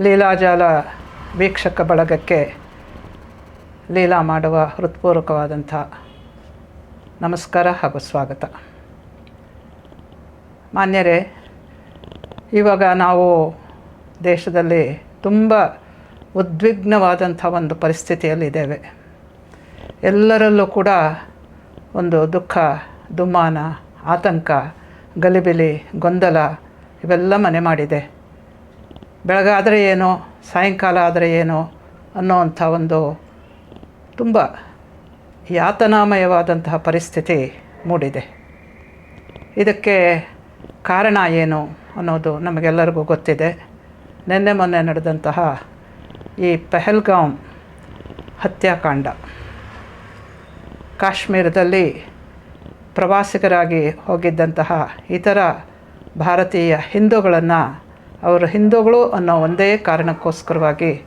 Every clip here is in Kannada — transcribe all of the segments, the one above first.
ಲೀಲಾಜಾಲ ವೀಕ್ಷಕ ಬಳಗಕ್ಕೆ ಲೀಲಾ ಮಾಡುವ ಹೃತ್ಪೂರ್ವಕವಾದಂಥ ನಮಸ್ಕಾರ ಹಾಗೂ ಸ್ವಾಗತ. ಮಾನ್ಯರೇ, ಇವಾಗ ನಾವು ದೇಶದಲ್ಲಿ ತುಂಬ ಉದ್ವಿಗ್ನವಾದಂಥ ಒಂದು ಪರಿಸ್ಥಿತಿಯಲ್ಲಿದ್ದೇವೆ ಎಲ್ಲರಲ್ಲೂ ಕೂಡ ಒಂದು ದುಃಖ, ದುಮ್ಮಾನ, ಆತಂಕ, ಗಲಿಬಿಲಿ, ಗೊಂದಲ ಇವೆಲ್ಲ ಮನೆ ಮಾಡಿದೆ. ಬೆಳಗಾದರೆ ಏನು, ಸಾಯಂಕಾಲ ಆದರೆ ಏನು ಅನ್ನೋವಂಥ ಒಂದು ತುಂಬ ಯಾತನಾಮಯವಾದಂತಹ ಪರಿಸ್ಥಿತಿ ಮೂಡಿದೆ. ಇದಕ್ಕೆ ಕಾರಣ ಏನು ಅನ್ನೋದು ನಮಗೆಲ್ಲರಿಗೂ ಗೊತ್ತಿದೆ. ನಿನ್ನೆ ಮೊನ್ನೆ ನಡೆದಂತಹ ಈ ಪೆಹಲ್ಗಾಂ ಹತ್ಯಾಕಾಂಡ. ಕಾಶ್ಮೀರದಲ್ಲಿ ಪ್ರವಾಸಿಗರಾಗಿ ಹೋಗಿದ್ದಂತಹ ಇತರ ಭಾರತೀಯ ಹಿಂದೂಗಳನ್ನು ಅವರು ಹಿಂದೂಗಳು ಅನ್ನೋ ಒಂದೇ ಕಾರಣಕ್ಕೋಸ್ಕರವಾಗಿ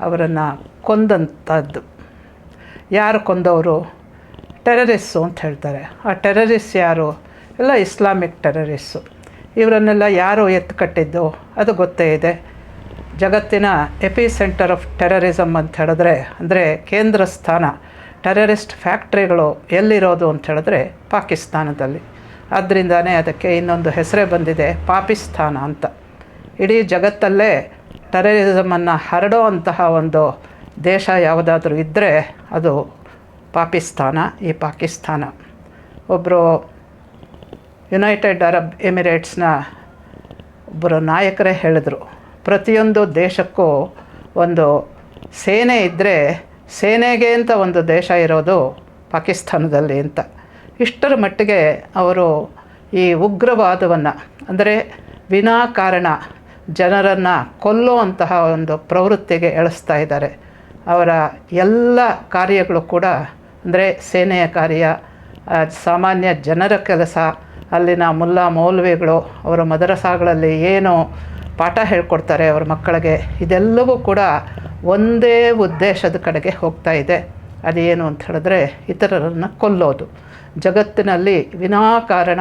ಅವರನ್ನು ಕೊಂದಂಥದ್ದು. ಯಾರು ಕೊಂದವರು? ಟೆರರಿಸ್ಸು ಅಂತ ಹೇಳ್ತಾರೆ. ಆ ಟೆರರಿಸ್ ಯಾರು? ಎಲ್ಲ ಇಸ್ಲಾಮಿಕ್ ಟೆರರಿಸ್ಸು ಇವರನ್ನೆಲ್ಲ ಯಾರು ಎತ್ತು ಕಟ್ಟಿದ್ದು? ಅದು ಗೊತ್ತೇ ಇದೆ. ಜಗತ್ತಿನ ಎಪಿ ಸೆಂಟರ್ ಆಫ್ ಟೆರರಿಸಮ್ ಅಂತ ಹೇಳಿದ್ರೆ, ಅಂದರೆ ಕೇಂದ್ರ ಸ್ಥಾನ, ಟೆರರಿಸ್ಟ್ ಫ್ಯಾಕ್ಟ್ರಿಗಳು ಎಲ್ಲಿರೋದು ಅಂತ ಹೇಳಿದ್ರೆ ಪಾಕಿಸ್ತಾನದಲ್ಲಿ. ಆದ್ದರಿಂದಾನೇ ಅದಕ್ಕೆ ಇನ್ನೊಂದು ಹೆಸರೇ ಬಂದಿದೆ ಪಾಕಿಸ್ತಾನ ಅಂತ. ಇಡೀ ಜಗತ್ತಲ್ಲೇ ಟೆರರಿಸಮನ್ನು ಹರಡೋ ಅಂತಹ ಒಂದು ದೇಶ ಯಾವುದಾದ್ರೂ ಇದ್ದರೆ ಅದು ಪಾಕಿಸ್ತಾನ, ಈ ಪಾಕಿಸ್ತಾನ. ಒಬ್ಬರು ಯುನೈಟೆಡ್ ಅರಬ್ ಎಮಿರೇಟ್ಸ್ನ ಒಬ್ಬರು ನಾಯಕರೇ ಹೇಳಿದರು, ಪ್ರತಿಯೊಂದು ದೇಶಕ್ಕೂ ಒಂದು ಸೇನೆ ಇದ್ದರೆ ಸೇನೆಗೆ ಅಂತ ಒಂದು ದೇಶ ಇರೋದು ಪಾಕಿಸ್ತಾನದಲ್ಲಿ ಅಂತ. ಇಷ್ಟರ ಮಟ್ಟಿಗೆ ಅವರು ಈ ಉಗ್ರವಾದವನ್ನು, ಅಂದರೆ ವಿನಾಕಾರಣ ಜನರನ್ನು ಕೊಲ್ಲುವಂತಹ ಒಂದು ಪ್ರವೃತ್ತಿಗೆ ಎಳಿಸ್ತಾ ಇದ್ದಾರೆ. ಅವರ ಎಲ್ಲ ಕಾರ್ಯಗಳು ಕೂಡ ಅಂದರೆ ಸೇನೆಯ ಕಾರ್ಯ ಸಾಮಾನ್ಯ ಜನರ ಕೆಲಸ, ಅಲ್ಲಿನ ಮುಲ್ಲಾ ಮೌಲ್ವಿಗಳು, ಅವರ ಮದರಸಾಗಳಲ್ಲಿ ಏನು ಪಾಠ ಹೇಳ್ಕೊಡ್ತಾರೆ ಅವರ ಮಕ್ಕಳಿಗೆ, ಇದೆಲ್ಲವೂ ಕೂಡ ಒಂದೇ ಉದ್ದೇಶದ ಕಡೆಗೆ ಹೋಗ್ತಾ ಇದೆ. ಅದೇನು ಅಂತ ಹೇಳಿದ್ರೆ ಇತರರನ್ನು ಕೊಲ್ಲೋದು. ಜಗತ್ತಿನಲ್ಲಿ ವಿನಾಕಾರಣ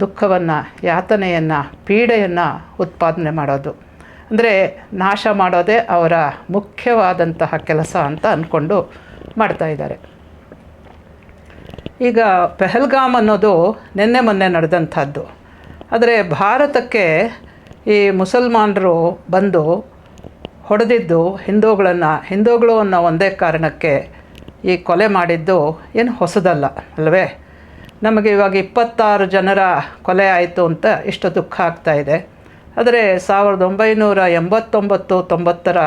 ದುಃಖವನ್ನು, ಯಾತನೆಯನ್ನು, ಪೀಡೆಯನ್ನು ಉತ್ಪಾದನೆ ಮಾಡೋದು. ಅಂದರೆ ನಾಶ ಮಾಡೋದೇ ಅವರ ಮುಖ್ಯವಾದಂತಹ ಕೆಲಸ ಅಂತ ಅಂದ್ಕೊಂಡು ಮಾಡ್ತಾ ಇದ್ದಾರೆ. ಈಗ ಪೆಹಲ್ಗಾಮ್ ಅನ್ನೋದು ನಿನ್ನೆ ಮೊನ್ನೆ ನಡೆದಂಥದ್ದು. ಆದರೆ ಭಾರತಕ್ಕೆ ಈ ಮುಸಲ್ಮಾನರು ಬಂದು ಹೊಡೆದಿದ್ದು ಹಿಂದೂಗಳನ್ನು, ಹಿಂದೂಗಳು ಅನ್ನೋ ಒಂದೇ ಕಾರಣಕ್ಕೆ ಈ ಕೊಲೆ ಮಾಡಿದ್ದು ಏನು ಹೊಸದಲ್ಲ, ಅಲ್ವೇ? ನಮಗೆ ಇವಾಗ ಇಪ್ಪತ್ತಾರು ಜನರ ಕೊಲೆ ಆಯಿತು ಅಂತ ಇಷ್ಟು ದುಃಖ ಆಗ್ತಾ ಇದೆ. ಆದರೆ ಸಾವಿರದ ಒಂಬೈನೂರ ಎಂಬತ್ತೊಂಬತ್ತು, ತೊಂಬತ್ತರ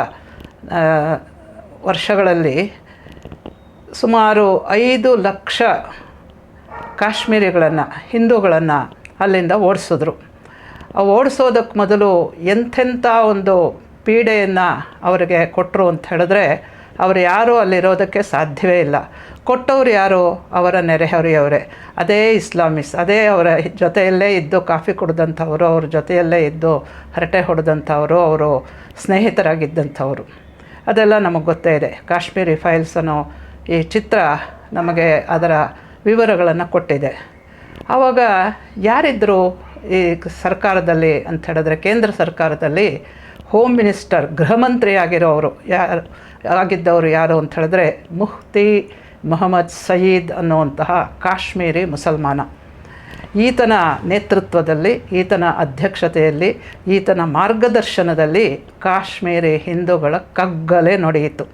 ವರ್ಷಗಳಲ್ಲಿ ಸುಮಾರು ಐದು ಲಕ್ಷ ಕಾಶ್ಮೀರಿಗಳನ್ನು, ಹಿಂದೂಗಳನ್ನು ಅಲ್ಲಿಂದ ಓಡಿಸಿದ್ರು. ಓಡಿಸೋದಕ್ಕೆ ಮೊದಲು ಎಂಥೆಂಥ ಒಂದು ಪೀಡೆಯನ್ನು ಅವರಿಗೆ ಕೊಟ್ಟರು ಅಂತ ಹೇಳಿದ್ರೆ ಅವರು ಯಾರೂ ಅಲ್ಲಿರೋದಕ್ಕೆ ಸಾಧ್ಯವೇ ಇಲ್ಲ. ಕೊಟ್ಟವ್ರು ಯಾರು? ಅವರ ನೆರೆಹೊರೆಯವರೇ. ಅದೇ ಇಸ್ಲಾಮಿಸ್. ಅದೇ ಅವರ ಜೊತೆಯಲ್ಲೇ ಇದ್ದು ಕಾಫಿ ಕುಡ್ದಂಥವರು, ಅವ್ರ ಜೊತೆಯಲ್ಲೇ ಇದ್ದು ಹರಟೆ ಹೊಡೆದಂಥವರು, ಅವರು ಸ್ನೇಹಿತರಾಗಿದ್ದಂಥವರು. ಅದೆಲ್ಲ ನಮಗೆ ಗೊತ್ತೇ ಇದೆ. ಕಾಶ್ಮೀರಿ ಫೈಲ್ಸ್ ಅನ್ನೋ ಈ ಚಿತ್ರ ನಮಗೆ ಅದರ ವಿವರಗಳನ್ನು ಕೊಟ್ಟಿದೆ. ಆವಾಗ ಯಾರಿದ್ದರು ಈ ಸರ್ಕಾರದಲ್ಲಿ ಅಂತ ಹೇಳಿದ್ರೆ ಕೇಂದ್ರ ಸರ್ಕಾರದಲ್ಲಿ ಹೋಮ್ ಮಿನಿಸ್ಟರ್ ಗೃಹ ಆಗಿರೋರು ಯಾರು? ಆಗಿದ್ದವರು ಯಾರು ಅಂತ ಹೇಳಿದ್ರೆ, ಮುಫ್ತಿ ಮೊಹಮ್ಮದ್ ಸಯೀದ್ ಅನ್ನುವಂತಹ ಕಾಶ್ಮೀರಿ ಮುಸಲ್ಮಾನ. ಈತನ ನೇತೃತ್ವದಲ್ಲಿ, ಈತನ ಅಧ್ಯಕ್ಷತೆಯಲ್ಲಿ, ಈತನ ಮಾರ್ಗದರ್ಶನದಲ್ಲಿ ಕಾಶ್ಮೀರಿ ಹಿಂದೂಗಳ ಕಗ್ಗಲೆ ನಡೆಯಿತು.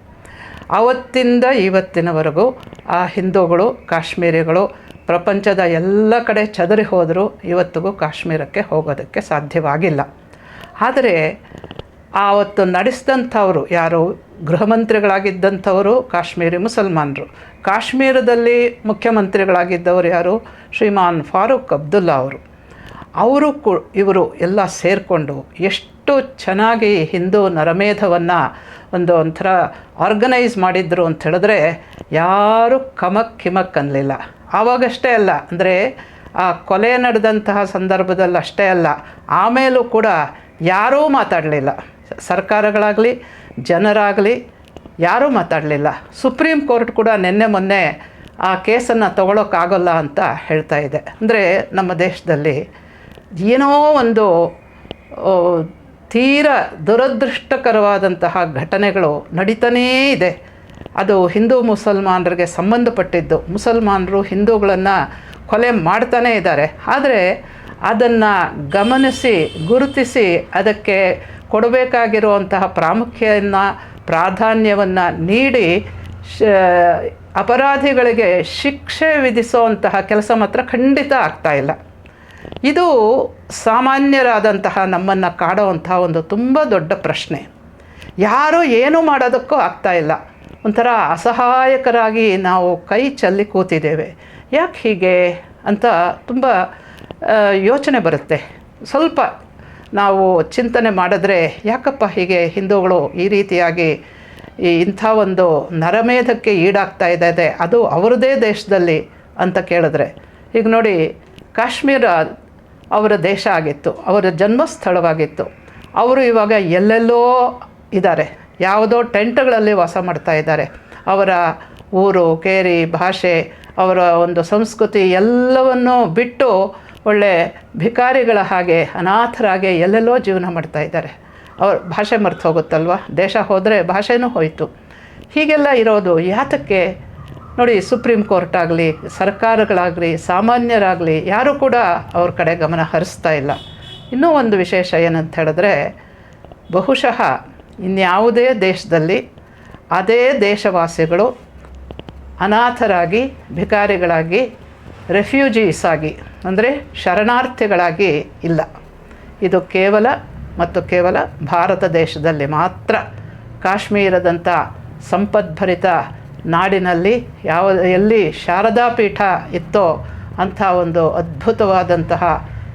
ಅವತ್ತಿಂದ ಇವತ್ತಿನವರೆಗೂ ಆ ಹಿಂದೂಗಳು, ಕಾಶ್ಮೀರಿಗಳು ಪ್ರಪಂಚದ ಎಲ್ಲ ಕಡೆ ಚದರಿ ಹೋದರೂ ಇವತ್ತಿಗೂ ಕಾಶ್ಮೀರಕ್ಕೆ ಹೋಗೋದಕ್ಕೆ ಸಾಧ್ಯವಾಗಿಲ್ಲ. ಆದರೆ ಆವತ್ತು ನಡೆಸಿದಂಥವರು ಯಾರು ಗೃಹ ಮಂತ್ರಿಗಳಾಗಿದ್ದಂಥವರು ಕಾಶ್ಮೀರಿ ಮುಸಲ್ಮಾನರು. ಕಾಶ್ಮೀರದಲ್ಲಿ ಮುಖ್ಯಮಂತ್ರಿಗಳಾಗಿದ್ದವರು ಯಾರು? ಶ್ರೀಮಾನ್ ಫಾರೂಕ್ ಅಬ್ದುಲ್ಲಾ ಅವರು. ಅವರು ಕು, ಇವರು ಎಲ್ಲ ಸೇರಿಕೊಂಡು ಎಷ್ಟು ಚೆನ್ನಾಗಿ ಹಿಂದೂ ನರಮೇಧವನ್ನು ಒಂದು ಒಂಥರ ಆರ್ಗನೈಸ್ ಮಾಡಿದ್ರು ಅಂತ ಹೇಳಿದ್ರೆ ಯಾರೂ ಕಮಕ್ ಕಿಮಕ್ ಅನ್ನಲಿಲ್ಲ ಆವಾಗಷ್ಟೇ ಅಲ್ಲ, ಅಂದರೆ ಆ ಕೊಲೆ ನಡೆದಂತಹ ಸಂದರ್ಭದಲ್ಲಿ ಅಷ್ಟೇ ಅಲ್ಲ, ಆಮೇಲೂ ಕೂಡ ಯಾರೂ ಮಾತಾಡಲಿಲ್ಲ. ಸರ್ಕಾರಗಳಾಗಲಿ, ಜನರಾಗಲಿ ಯಾರೂ ಮಾತಾಡಲಿಲ್ಲ. ಸುಪ್ರೀಂ ಕೋರ್ಟ್ ಕೂಡ ನಿನ್ನೆ ಮೊನ್ನೆ ಆ ಕೇಸನ್ನು ತಗೊಳ್ಳೋಕ್ಕಾಗಲ್ಲ ಅಂತ ಹೇಳ್ತಾ ಇದೆ. ಅಂದರೆ ನಮ್ಮ ದೇಶದಲ್ಲಿ ಏನೋ ಒಂದು ತೀರ ದುರದೃಷ್ಟಕರವಾದಂತಹ ಘಟನೆಗಳು ನಡೀತಾನೇ ಇದೆ. ಅದು ಹಿಂದೂ ಮುಸಲ್ಮಾನರಿಗೆ ಸಂಬಂಧಪಟ್ಟಿದ್ದು. ಮುಸಲ್ಮಾನರು ಹಿಂದೂಗಳನ್ನು ಕೊಲೆ ಮಾಡ್ತಾನೇ ಇದ್ದಾರೆ. ಆದರೆ ಅದನ್ನು ಗಮನಿಸಿ, ಗುರುತಿಸಿ ಅದಕ್ಕೆ ಕೊಡಬೇಕಾಗಿರುವಂತಹ ಪ್ರಾಮುಖ್ಯವನ್ನು ಪ್ರಾಧಾನ್ಯವನ್ನು ನೀಡಿ, ಶ, ಅಪರಾಧಿಗಳಿಗೆ ಶಿಕ್ಷೆ ವಿಧಿಸುವಂತಹ ಕೆಲಸ ಮಾತ್ರ ಖಂಡಿತ ಆಗ್ತಾ ಇಲ್ಲ. ಇದು ಸಾಮಾನ್ಯರಾದಂತಹ ನಮ್ಮನ್ನು ಕಾಡುವಂತಹ ಒಂದು ತುಂಬ ದೊಡ್ಡ ಪ್ರಶ್ನೆ. ಯಾರೂ ಏನೂ ಮಾಡೋದಕ್ಕೂ ಆಗ್ತಾ ಇಲ್ಲ. ಒಂಥರ ಅಸಹಾಯಕರಾಗಿ ನಾವು ಕೈ ಚಲ್ಲಿ ಕೂತಿದ್ದೇವೆ. ಯಾಕೆ ಹೀಗೆ ಅಂತ ತುಂಬ ಯೋಚನೆ ಬರುತ್ತೆ. ಸ್ವಲ್ಪ ನಾವು ಚಿಂತನೆ ಮಾಡಿದ್ರೆ ಯಾಕಪ್ಪ ಹೀಗೆ ಹಿಂದೂಗಳು ಈ ರೀತಿಯಾಗಿ ಈ ಇಂಥ ಒಂದು ನರಮೇಧಕ್ಕೆ ಈಡಾಗ್ತಾ ಇದೆ ಅದು ಅವರದೇ ದೇಶದಲ್ಲಿ ಅಂತ ಕೇಳಿದ್ರೆ. ಈಗ ನೋಡಿ, ಕಾಶ್ಮೀರ ಅವರ ದೇಶ ಆಗಿತ್ತು, ಅವರ ಜನ್ಮಸ್ಥಳವಾಗಿತ್ತು. ಅವರು ಇವಾಗ ಎಲ್ಲೆಲ್ಲೋ ಇದ್ದಾರೆ, ಯಾವುದೋ ಟೆಂಟ್ಗಳಲ್ಲಿ ವಾಸ ಮಾಡ್ತಾ ಇದ್ದಾರೆ. ಅವರ ಊರು, ಕೇರಿ, ಭಾಷೆ, ಅವರ ಒಂದು ಸಂಸ್ಕೃತಿ ಎಲ್ಲವನ್ನು ಬಿಟ್ಟು ಒಳ್ಳೆ ಭಿಕಾರಿಗಳ ಹಾಗೆ, ಅನಾಥರಾಗೆ ಎಲ್ಲೆಲ್ಲೋ ಜೀವನ ಮಾಡ್ತಾ ಇದ್ದಾರೆ. ಅವ್ರ ಭಾಷೆ ಮರೆತು ಹೋಗುತ್ತಲ್ವ? ದೇಶ ಹೋದರೆ ಭಾಷೆನೂ ಹೋಯಿತು. ಹೀಗೆಲ್ಲ ಇರೋದು ಯಾತಕ್ಕೆ? ನೋಡಿ, ಸುಪ್ರೀಂ ಕೋರ್ಟ್ ಆಗಲಿ, ಸರ್ಕಾರಗಳಾಗಲಿ, ಸಾಮಾನ್ಯರಾಗಲಿ, ಯಾರೂ ಕೂಡ ಅವ್ರ ಕಡೆ ಗಮನ ಹರಿಸ್ತಾ ಇಲ್ಲ. ಇನ್ನೂ ಒಂದು ವಿಶೇಷ ಏನಂತ ಹೇಳಿದ್ರೆ, ಬಹುಶಃ ಇನ್ಯಾವುದೇ ದೇಶದಲ್ಲಿ ಅದೇ ದೇಶವಾಸಿಗಳು ಅನಾಥರಾಗಿ, ಭಿಕಾರಿಗಳಾಗಿ, ರೆಫ್ಯೂಜೀಸ್ ಆಗಿ ಅಂದರೆ ಶರಣಾರ್ಥಿಗಳಾಗಿ ಇಲ್ಲ. ಇದು ಕೇವಲ ಮತ್ತು ಕೇವಲ ಭಾರತ ದೇಶದಲ್ಲಿ ಮಾತ್ರ ಕಾಶ್ಮೀರದಂಥ ಸಂಪದ್ಭರಿತ ನಾಡಿನಲ್ಲಿ ಯಾವ, ಎಲ್ಲಿ ಶಾರದಾ ಪೀಠ ಇತ್ತೋ ಅಂಥ ಒಂದು ಅದ್ಭುತವಾದಂತಹ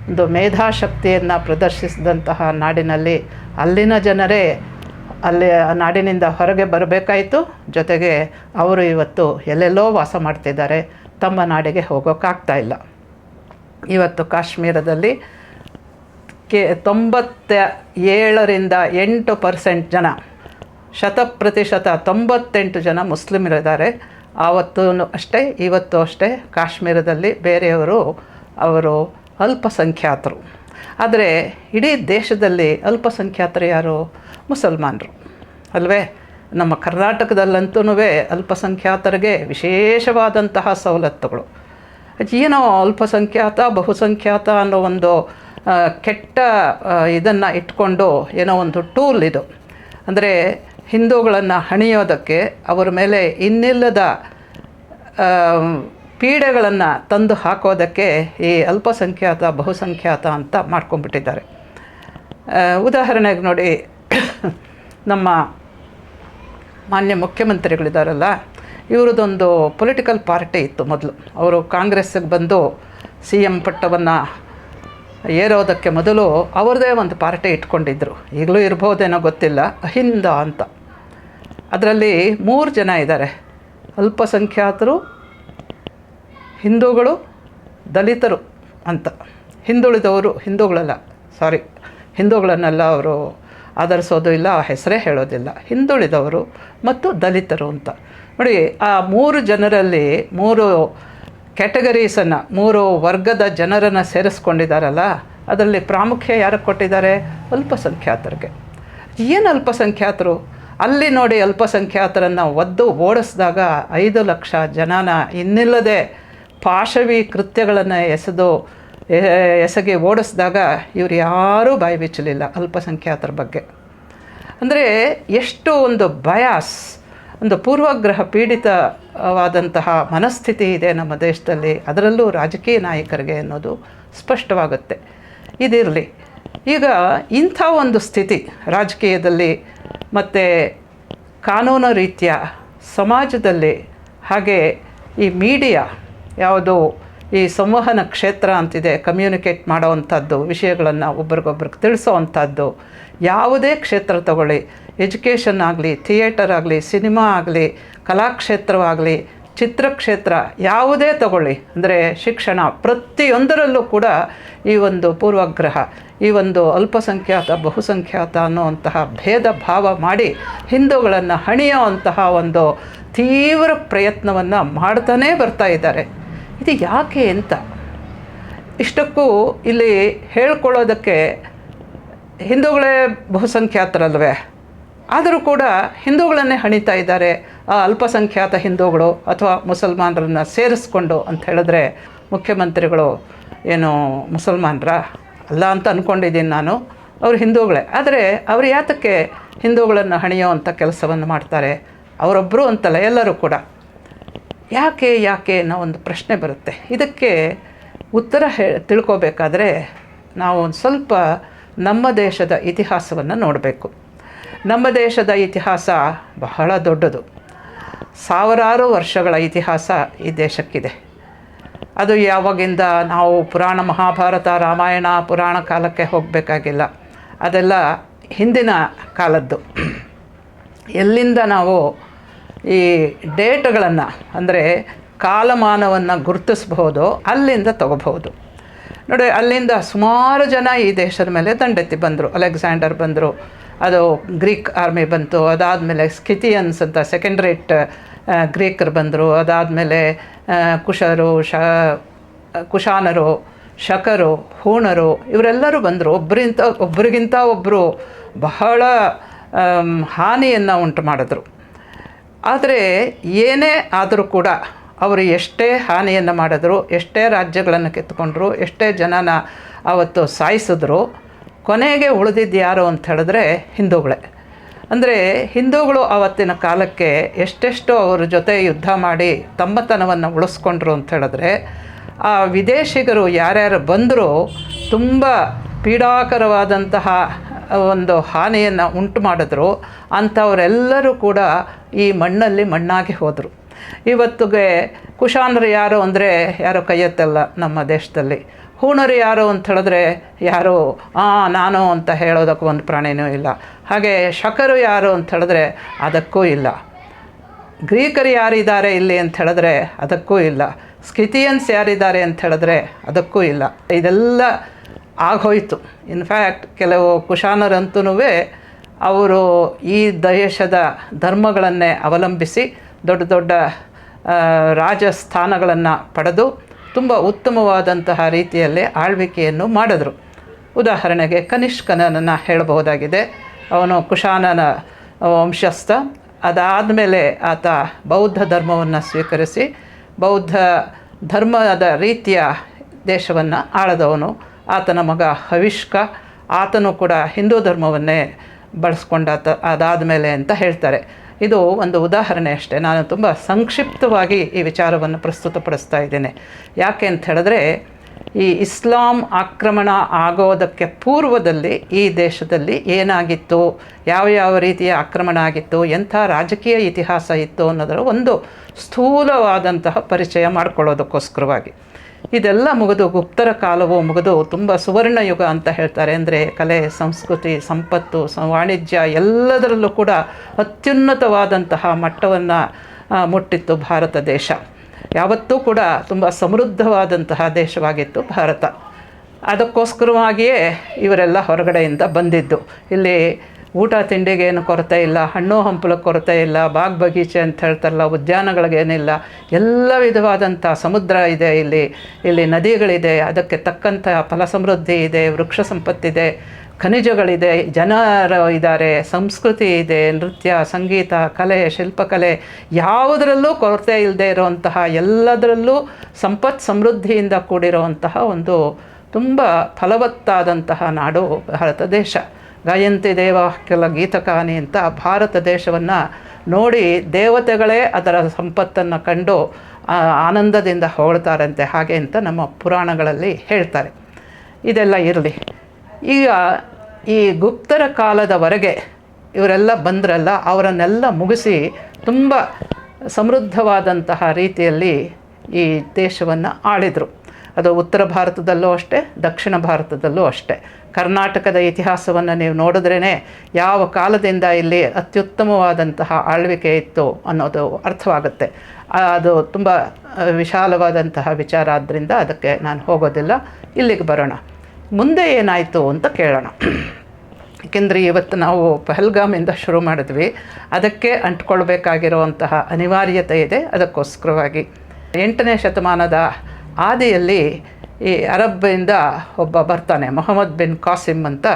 ಒಂದು ಮೇಧಾಶಕ್ತಿಯನ್ನು ಪ್ರದರ್ಶಿಸಿದಂತಹ ನಾಡಿನಲ್ಲಿ ಅಲ್ಲಿನ ಜನರೇ ಅಲ್ಲಿ ನಾಡಿನಿಂದ ಹೊರಗೆ ಬರಬೇಕಾಯಿತು. ಜೊತೆಗೆ ಅವರು ಇವತ್ತು ಎಲ್ಲೆಲ್ಲೋ ವಾಸ ಮಾಡ್ತಿದ್ದಾರೆ. ತಮ್ಮ ನಾಡಿಗೆ ಹೋಗೋಕ್ಕಾಗ್ತಾ ಇಲ್ಲ. ಇವತ್ತು ಕಾಶ್ಮೀರದಲ್ಲಿ ಕೆ ತೊಂಬತ್ತ ಏಳರಿಂದ ಎಂಟು ಪರ್ಸೆಂಟ್ ಜನ, ಶತಪ್ರತಿಶತ ತೊಂಬತ್ತೆಂಟು ಜನ ಮುಸ್ಲಿಮರಿದ್ದಾರೆ. ಆವತ್ತೂ ಅಷ್ಟೇ, ಇವತ್ತು ಅಷ್ಟೇ ಕಾಶ್ಮೀರದಲ್ಲಿ ಬೇರೆಯವರು ಅವರು ಅಲ್ಪಸಂಖ್ಯಾತರು. ಆದರೆ ಇಡೀ ದೇಶದಲ್ಲಿ ಅಲ್ಪಸಂಖ್ಯಾತರು ಯಾರು? ಮುಸಲ್ಮಾನರು. ಅಲ್ವೇ? ನಮ್ಮ ಕರ್ನಾಟಕದಲ್ಲಂತೂ ಅಲ್ಪಸಂಖ್ಯಾತರಿಗೆ ವಿಶೇಷವಾದಂತಹ ಸವಲತ್ತುಗಳು. ಏನೋ ಅಲ್ಪಸಂಖ್ಯಾತ ಬಹುಸಂಖ್ಯಾತ ಅನ್ನೋ ಒಂದು ಕೆಟ್ಟ ಇದನ್ನು ಇಟ್ಕೊಂಡು ಏನೋ ಒಂದು ಟೂಲ್ ಇದು. ಅಂದರೆ ಹಿಂದೂಗಳನ್ನು ಹಣಿಯೋದಕ್ಕೆ ಅವರ ಮೇಲೆ ಇನ್ನಿಲ್ಲದ ಪೀಡೆಗಳನ್ನು ತಂದು ಹಾಕೋದಕ್ಕೆ ಈ ಅಲ್ಪಸಂಖ್ಯಾತ, ಬಹುಸಂಖ್ಯಾತ ಅಂತ ಮಾಡ್ಕೊಂಡ್ಬಿಟ್ಟಿದ್ದಾರೆ. ಉದಾಹರಣೆಗೆ ನೋಡಿ, ನಮ್ಮ ಮಾನ್ಯ ಮುಖ್ಯಮಂತ್ರಿಗಳಿದ್ದಾರಲ್ಲ ಇವ್ರದ್ದೊಂದು ಪೊಲಿಟಿಕಲ್ ಪಾರ್ಟಿ ಇತ್ತು ಮೊದಲು. ಅವರು ಕಾಂಗ್ರೆಸ್ಸಿಗೆ ಬಂದು ಸಿ ಎಂ ಪಟ್ಟವನ್ನು ಏರೋದಕ್ಕೆ ಮೊದಲು ಅವ್ರದ್ದೇ ಒಂದು ಪಾರ್ಟಿ ಇಟ್ಕೊಂಡಿದ್ದರು ಈಗಲೂ ಇರ್ಬೋದೇನೋ ಗೊತ್ತಿಲ್ಲ. ಅಹಿಂದ ಅಂತ. ಅದರಲ್ಲಿ ಮೂರು ಜನ ಇದ್ದಾರೆ ಅಲ್ಪಸಂಖ್ಯಾತರು, ಹಿಂದೂಗಳು, ದಲಿತರು ಅಂತ. ಹಿಂದುಳಿದವರು, ಹಿಂದೂಗಳಲ್ಲ ಸಾರಿ ಹಿಂದೂಗಳನ್ನೆಲ್ಲ ಅವರು ಆಧರಿಸೋದು ಇಲ್ಲ ಹೆಸರೇ ಹೇಳೋದಿಲ್ಲ. ಹಿಂದುಳಿದವರು ಮತ್ತು ದಲಿತರು ಅಂತ. ನೋಡಿ, ಆ ಮೂರು ಜನರಲ್ಲಿ ಮೂರು ಕ್ಯಾಟಗರೀಸನ್ನು ಮೂರು ವರ್ಗದ ಜನರನ್ನು ಸೇರಿಸ್ಕೊಂಡಿದ್ದಾರಲ್ಲ ಅದರಲ್ಲಿ ಪ್ರಾಮುಖ್ಯ ಯಾರಿಗೆ ಕೊಟ್ಟಿದ್ದಾರೆ? ಅಲ್ಪಸಂಖ್ಯಾತರಿಗೆ. ಏನು ಅಲ್ಪಸಂಖ್ಯಾತರು? ಅಲ್ಲಿ ನೋಡಿ ಅಲ್ಪಸಂಖ್ಯಾತರನ್ನು ಒದ್ದು ಓಡಿಸಿದಾಗ ಐದು ಲಕ್ಷ ಜನನ ಇನ್ನಿಲ್ಲದೆ ಪಾಶವಿ ಕೃತ್ಯಗಳನ್ನು ಎಸೆದು ಎಸಗಿ ಓಡಿಸಿದಾಗ ಇವರು ಯಾರೂ ಬಾಯಿ ಬಿಚ್ಚಲಿಲ್ಲ ಅಲ್ಪಸಂಖ್ಯಾತರ ಬಗ್ಗೆ. ಅಂದರೆ, ಎಷ್ಟು ಒಂದು ಬಯಾಸ್ ಒಂದು ಪೂರ್ವಗ್ರಹ ಪೀಡಿತವಾದಂತಹ ಮನಸ್ಥಿತಿ ಇದೆ ನಮ್ಮ ದೇಶದಲ್ಲಿ. ಅದರಲ್ಲೂ ರಾಜಕೀಯ ನಾಯಕರಿಗೆ ಅನ್ನೋದು ಸ್ಪಷ್ಟವಾಗುತ್ತೆ. ಇದಿರಲಿ. ಈಗ ಇಂಥ ಒಂದು ಸ್ಥಿತಿ ರಾಜಕೀಯದಲ್ಲಿ ಮತ್ತು ಕಾನೂನು ರೀತಿಯ ಸಮಾಜದಲ್ಲಿ ಹಾಗೆ ಈ ಮೀಡಿಯಾ ಯಾವುದು ಈ ಸಂವಹನ ಕ್ಷೇತ್ರ ಅಂತಿದೆ ಕಮ್ಯುನಿಕೇಟ್ ಮಾಡೋವಂಥದ್ದು ವಿಷಯಗಳನ್ನು ಒಬ್ರಿಗೊಬ್ರಿಗೆ ತಿಳಿಸೋವಂಥದ್ದು ಯಾವುದೇ ಕ್ಷೇತ್ರ ತಗೊಳ್ಳಿ. ಎಜುಕೇಷನ್ ಆಗಲಿ ಥಿಯೇಟರ್ ಆಗಲಿ ಸಿನಿಮಾ ಆಗಲಿ, ಕಲಾಕ್ಷೇತ್ರವಾಗಲಿ, ಚಿತ್ರಕ್ಷೇತ್ರ ಯಾವುದೇ ತಗೊಳ್ಳಿ. ಅಂದರೆ ಶಿಕ್ಷಣ ಪ್ರತಿಯೊಂದರಲ್ಲೂ ಕೂಡ ಈ ಒಂದು ಪೂರ್ವಗ್ರಹ, ಈ ಒಂದು ಅಲ್ಪಸಂಖ್ಯಾತ, ಬಹುಸಂಖ್ಯಾತ ಅನ್ನುವಂತಹ ಭೇದ ಭಾವ ಮಾಡಿ ಹಿಂದೂಗಳನ್ನು ಹಣಿಯುವಂತಹ ಒಂದು ತೀವ್ರ ಪ್ರಯತ್ನವನ್ನು ಮಾಡ್ತಾನೇ ಬರ್ತಾ ಇದ್ದಾರೆ. ಇದು ಯಾಕೆ ಅಂತ? ಇಷ್ಟಕ್ಕೂ ಇಲ್ಲಿ ಹೇಳ್ಕೊಳ್ಳೋದಕ್ಕೆ ಹಿಂದೂಗಳೇ ಬಹುಸಂಖ್ಯಾತರಲ್ವೇ? ಆದರೂ ಕೂಡ ಹಿಂದೂಗಳನ್ನೇ ಹಣಿತಾ ಇದ್ದಾರೆ. ಆ ಅಲ್ಪಸಂಖ್ಯಾತ ಹಿಂದೂಗಳು ಅಥವಾ ಮುಸಲ್ಮಾನರನ್ನು ಸೇರಿಸ್ಕೊಂಡು ಅಂತ ಹೇಳಿದ್ರೆ ಮುಖ್ಯಮಂತ್ರಿಗಳು ಏನು ಮುಸಲ್ಮಾನರ ಅಲ್ಲ ಅಂತ ಅಂದ್ಕೊಂಡಿದ್ದೀನಿ ನಾನು. ಅವರು ಹಿಂದೂಗಳೇ. ಆದರೆ ಅವರು ಯಾತಕ್ಕೆ ಹಿಂದೂಗಳನ್ನು ಹಣಿಯುವಂಥ ಕೆಲಸವನ್ನು ಮಾಡ್ತಾರೆ? ಅವರೊಬ್ಬರು ಅಂತಲ್ಲ, ಎಲ್ಲರೂ ಕೂಡ. ಯಾಕೆ ಯಾಕೆ ಅನ್ನೋ ಒಂದು ಪ್ರಶ್ನೆ ಬರುತ್ತೆ. ಇದಕ್ಕೆ ಉತ್ತರ ಹೇ, ತಿಳ್ಕೋಬೇಕಾದ್ರೆ ನಾವು ಒಂದು ಸ್ವಲ್ಪ ನಮ್ಮ ದೇಶದ ಇತಿಹಾಸವನ್ನು ನೋಡಬೇಕು. ನಮ್ಮ ದೇಶದ ಇತಿಹಾಸ ಬಹಳ ದೊಡ್ಡದು. ಸಾವಿರಾರು ವರ್ಷಗಳ ಇತಿಹಾಸ ಈ ದೇಶಕ್ಕಿದೆ. ಅದು ಯಾವಾಗಿಂದ ನಾವು ಪುರಾಣ ಮಹಾಭಾರತ, ರಾಮಾಯಣ ಪುರಾಣ ಕಾಲಕ್ಕೆ ಹೋಗಬೇಕಾಗಿಲ್ಲ. ಅದೆಲ್ಲ ಹಿಂದಿನ ಕಾಲದ್ದು. ಎಲ್ಲಿಂದ ನಾವು ಈ ಡೇಟ್ಗಳನ್ನು, ಅಂದರೆ ಕಾಲಮಾನವನ್ನು ಗುರುತಿಸ್ಬಹುದು, ಅಲ್ಲಿಂದ ತಗೋಬಹುದು. ನೋಡಿ, ಅಲ್ಲಿಂದ ಸುಮಾರು ಜನ ಈ ದೇಶದ ಮೇಲೆ ದಂಡೆತ್ತಿ ಬಂದರು, ಅಲೆಕ್ಸಾಂಡರ್ ಬಂದರು ಅದು ಗ್ರೀಕ್ ಆರ್ಮಿ ಬಂತು, ಅದಾದಮೇಲೆ ಸ್ಕಿತಿಯನ್ಸ್ ಅಂತ ಸೆಕೆಂಡ್ ರೇಟ್ ಗ್ರೀಕರು ಬಂದರು, ಅದಾದಮೇಲೆ ಕುಶರು, ಶ, ಕುಶಾನರು, ಶಕರು, ಹೂಣರು, ಇವರೆಲ್ಲರೂ ಬಂದರು. ಒಬ್ಬರಿಂತ ಒಬ್ಬರಿಗಿಂತ ಒಬ್ಬರು ಬಹಳ ಹಾನಿಯನ್ನು ಉಂಟು ಮಾಡಿದ್ರು. ಆದರೆ ಏನೇ ಆದರೂ ಕೂಡ ಅವರು ಎಷ್ಟೇ ಹಾನಿಯನ್ನು ಮಾಡಿದ್ರು, ಎಷ್ಟೇ ರಾಜ್ಯಗಳನ್ನು ಕಿತ್ಕೊಂಡ್ರು ಎಷ್ಟೇ ಜನನ ಆವತ್ತು ಸಾಯಿಸಿದ್ರು ಕೊನೆಗೆ ಉಳಿದಿದ್ದು ಯಾರು ಅಂತ ಹೇಳಿದ್ರೆ ಹಿಂದೂಗಳೇ. ಅಂದರೆ ಹಿಂದೂಗಳು ಆವತ್ತಿನ ಕಾಲಕ್ಕೆ ಎಷ್ಟೆಷ್ಟು ಅವ್ರ ಜೊತೆ ಯುದ್ಧ ಮಾಡಿ ತಮ್ಮತನವನ್ನು ಉಳಿಸ್ಕೊಂಡ್ರು ಅಂತ ಹೇಳಿದ್ರೆ, ಆ ವಿದೇಶಿಗರು ಯಾರ್ಯಾರು ಬಂದರೂ ತುಂಬ ಪೀಡಾಕರವಾದಂತಹ ಒಂದು ಹಾನಿಯನ್ನು ಉಂಟು ಮಾಡಿದ್ರು. ಅಂಥವರೆಲ್ಲರೂ ಕೂಡ ಈ ಮಣ್ಣಲ್ಲಿ ಮಣ್ಣಾಗಿ ಹೋದರು. ಇವತ್ತಿಗೆ ಕುಶಾನರು ಯಾರು ಅಂದರೆ ಯಾರು ಕೈಯತ್ತಲ್ಲ ನಮ್ಮ ದೇಶದಲ್ಲಿ. ಹೂಣರು ಯಾರು ಅಂತ ಹೇಳಿದ್ರೆ, ಯಾರು, ಆ, ನಾನು ಅಂತ ಹೇಳೋದಕ್ಕೆ ಒಂದು ಪ್ರಾಣಿನೂ ಇಲ್ಲ. ಹಾಗೆ ಶಕರು ಯಾರು ಅಂತ ಹೇಳಿದ್ರೆ, ಅದಕ್ಕೂ ಇಲ್ಲ. ಗ್ರೀಕರು ಯಾರಿದ್ದಾರೆ ಇಲ್ಲಿ ಅಂತ ಹೇಳಿದ್ರೆ, ಅದಕ್ಕೂ ಇಲ್ಲ. ಸ್ಕಿತಿಯನ್ಸ್ ಯಾರಿದ್ದಾರೆ ಅಂತ ಹೇಳಿದ್ರೆ, ಅದಕ್ಕೂ ಇಲ್ಲ. ಇದೆಲ್ಲ ಆಗೋಯಿತು. ಇನ್ಫ್ಯಾಕ್ಟ್ ಕೆಲವು ಕುಶಾನರಂತೂ ಅವರು ಈ ದೇಶದ ಧರ್ಮಗಳನ್ನೇ ಅವಲಂಬಿಸಿ ದೊಡ್ಡ ದೊಡ್ಡ ರಾಜಸ್ಥಾನಗಳನ್ನು ಪಡೆದು ತುಂಬ ಉತ್ತಮವಾದಂತಹ ರೀತಿಯಲ್ಲಿ ಆಳ್ವಿಕೆಯನ್ನು ಮಾಡಿದ್ರು. ಉದಾಹರಣೆಗೆ ಕನಿಷ್ಕನನ್ನು ಹೇಳಬಹುದಾಗಿದೆ. ಅವನು ಕುಶಾನನ ವಂಶಸ್ಥ. ಅದಾದಮೇಲೆ ಆತ ಬೌದ್ಧ ಧರ್ಮವನ್ನು ಸ್ವೀಕರಿಸಿ, ಬೌದ್ಧ ಧರ್ಮದ ರೀತಿಯ ದೇಶವನ್ನು ಆಳದವನು. ಆತನ ಮಗ ಹವಿಷ್ಕ. ಆತನು ಕೂಡ ಹಿಂದೂ ಧರ್ಮವನ್ನೇ ಬಳಸ್ಕೊಂಡಾತ ಅದಾದ ಮೇಲೆ ಅಂತ ಹೇಳ್ತಾರೆ. ಇದು ಒಂದು ಉದಾಹರಣೆ ಅಷ್ಟೇ. ನಾನು ತುಂಬ ಸಂಕ್ಷಿಪ್ತವಾಗಿ ಈ ವಿಚಾರವನ್ನು ಪ್ರಸ್ತುತಪಡಿಸ್ತಾ ಇದ್ದೇನೆ. ಯಾಕೆ ಅಂತ ಹೇಳಿದ್ರೆ, ಈ ಇಸ್ಲಾಂ ಆಕ್ರಮಣ ಆಗೋದಕ್ಕೆ ಪೂರ್ವದಲ್ಲಿ ಈ ದೇಶದಲ್ಲಿ ಏನಾಗಿತ್ತು, ಯಾವ ಯಾವ ರೀತಿಯ ಆಕ್ರಮಣ ಆಗಿತ್ತು, ಎಂಥ ರಾಜಕೀಯ ಇತಿಹಾಸ ಇತ್ತು ಅನ್ನೋದರ ಒಂದು ಸ್ಥೂಲವಾದಂತಹ ಪರಿಚಯ ಮಾಡಿಕೊಳ್ಳೋದಕ್ಕೋಸ್ಕರವಾಗಿ. ಇದೆಲ್ಲ ಮುಗಿದು ಗುಪ್ತರ ಕಾಲವು ಮುಗಿದು ತುಂಬ ಸುವರ್ಣ ಯುಗ ಅಂತ ಹೇಳ್ತಾರೆ. ಅಂದರೆ ಕಲೆ, ಸಂಸ್ಕೃತಿ, ಸಂಪತ್ತು ವಾಣಿಜ್ಯ ಎಲ್ಲದರಲ್ಲೂ ಕೂಡ ಅತ್ಯುನ್ನತವಾದಂತಹ ಮಟ್ಟವನ್ನು ಮುಟ್ಟಿತ್ತು ಭಾರತ ದೇಶ. ಯಾವತ್ತೂ ಕೂಡ ತುಂಬ ಸಮೃದ್ಧವಾದಂತಹ ದೇಶವಾಗಿತ್ತು ಭಾರತ. ಅದಕ್ಕೋಸ್ಕರವಾಗಿಯೇ ಇವರೆಲ್ಲ ಹೊರಗಡೆಯಿಂದ ಬಂದಿದ್ದು. ಇಲ್ಲಿ ಊಟ ತಿಂಡಿಗೇನು ಕೊರತೆ ಇಲ್ಲ, ಹಣ್ಣು ಹಂಪಲ ಕೊರತೆ ಇಲ್ಲ, ಬಾಗ್ ಬಗೀಚೆ ಅಂತ ಹೇಳ್ತಾರಲ್ಲ, ಉದ್ಯಾನಗಳಿಗೇನಿಲ್ಲ, ಎಲ್ಲ ವಿಧವಾದಂಥ ಸಮುದ್ರ ಇದೆ ಇಲ್ಲಿ. ಇಲ್ಲಿ ನದಿಗಳಿದೆ, ಅದಕ್ಕೆ ತಕ್ಕಂಥ ಫಲ ಸಮೃದ್ಧಿ ಇದೆ, ವೃಕ್ಷ ಸಂಪತ್ತಿದೆ, ಖನಿಜಗಳಿದೆ, ಜನರು ಇದ್ದಾರೆ, ಸಂಸ್ಕೃತಿ ಇದೆ, ನೃತ್ಯ, ಸಂಗೀತ, ಕಲೆ, ಶಿಲ್ಪಕಲೆ, ಯಾವುದರಲ್ಲೂ ಕೊರತೆ ಇಲ್ಲದೆ ಇರುವಂತಹ, ಎಲ್ಲದರಲ್ಲೂ ಸಂಪತ್ ಸಮೃದ್ಧಿಯಿಂದ ಕೂಡಿರುವಂತಹ ಒಂದು ತುಂಬ ಫಲವತ್ತಾದಂತಹ ನಾಡು ಭಾರತ ದೇಶ. ಗಾಯಂತಿ ದೇವ ಕೆಲ ಗೀತಕಾನಿ ಅಂತ ಭಾರತ ದೇಶವನ್ನು ನೋಡಿ ದೇವತೆಗಳೇ ಅದರ ಸಂಪತ್ತನ್ನು ಕಂಡು ಆನಂದದಿಂದ ಹೊಗಳ್ತಾರಂತೆ. ಹಾಗೆ ಅಂತ ನಮ್ಮ ಪುರಾಣಗಳಲ್ಲಿ ಹೇಳ್ತಾರೆ. ಇದೆಲ್ಲ ಇರಲಿ. ಈಗ ಈ ಗುಪ್ತರ ಕಾಲದವರೆಗೆ ಇವರೆಲ್ಲ ಬಂದ್ರಲ್ಲ, ಅವರನ್ನೆಲ್ಲ ಮುಗಿಸಿ ತುಂಬ ಸಮೃದ್ಧವಾದಂತಹ ರೀತಿಯಲ್ಲಿ ಈ ದೇಶವನ್ನು ಆಳಿದರು. ಅದು ಉತ್ತರ ಭಾರತದಲ್ಲೂ ಅಷ್ಟೇ, ದಕ್ಷಿಣ ಭಾರತದಲ್ಲೂ ಅಷ್ಟೇ. ಕರ್ನಾಟಕದ ಇತಿಹಾಸವನ್ನು ನೀವು ನೋಡಿದ್ರೇ ಯಾವ ಕಾಲದಿಂದ ಇಲ್ಲಿ ಅತ್ಯುತ್ತಮವಾದಂತಹ ಆಳ್ವಿಕೆ ಇತ್ತು ಅನ್ನೋದು ಅರ್ಥವಾಗುತ್ತೆ. ಅದು ತುಂಬ ವಿಶಾಲವಾದಂತಹ ವಿಚಾರ ಆದ್ದರಿಂದ ಅದಕ್ಕೆ ನಾನು ಹೋಗೋದಿಲ್ಲ. ಇಲ್ಲಿಗೆ ಬರೋಣ. ಮುಂದೆ ಏನಾಯಿತು ಅಂತ ಕೇಳೋಣ. ಏಕೆಂದರೆ ಇವತ್ತು ನಾವು ಪಹಲ್ಗಾಮಿಂದ ಶುರು ಮಾಡಿದ್ವಿ. ಅದಕ್ಕೆ ಅಂಟ್ಕೊಳ್ಬೇಕಾಗಿರುವಂತಹ ಅನಿವಾರ್ಯತೆ ಇದೆ. ಅದಕ್ಕೋಸ್ಕರವಾಗಿ ಎಂಟನೇ ಶತಮಾನದ ಆದಿಯಲ್ಲಿ ಈ ಅರಬ್ಬಿಂದ ಒಬ್ಬ ಬರ್ತಾನೆ ಮೊಹಮ್ಮದ್ ಬಿನ್ ಕಾಸಿಮ್ ಅಂತ.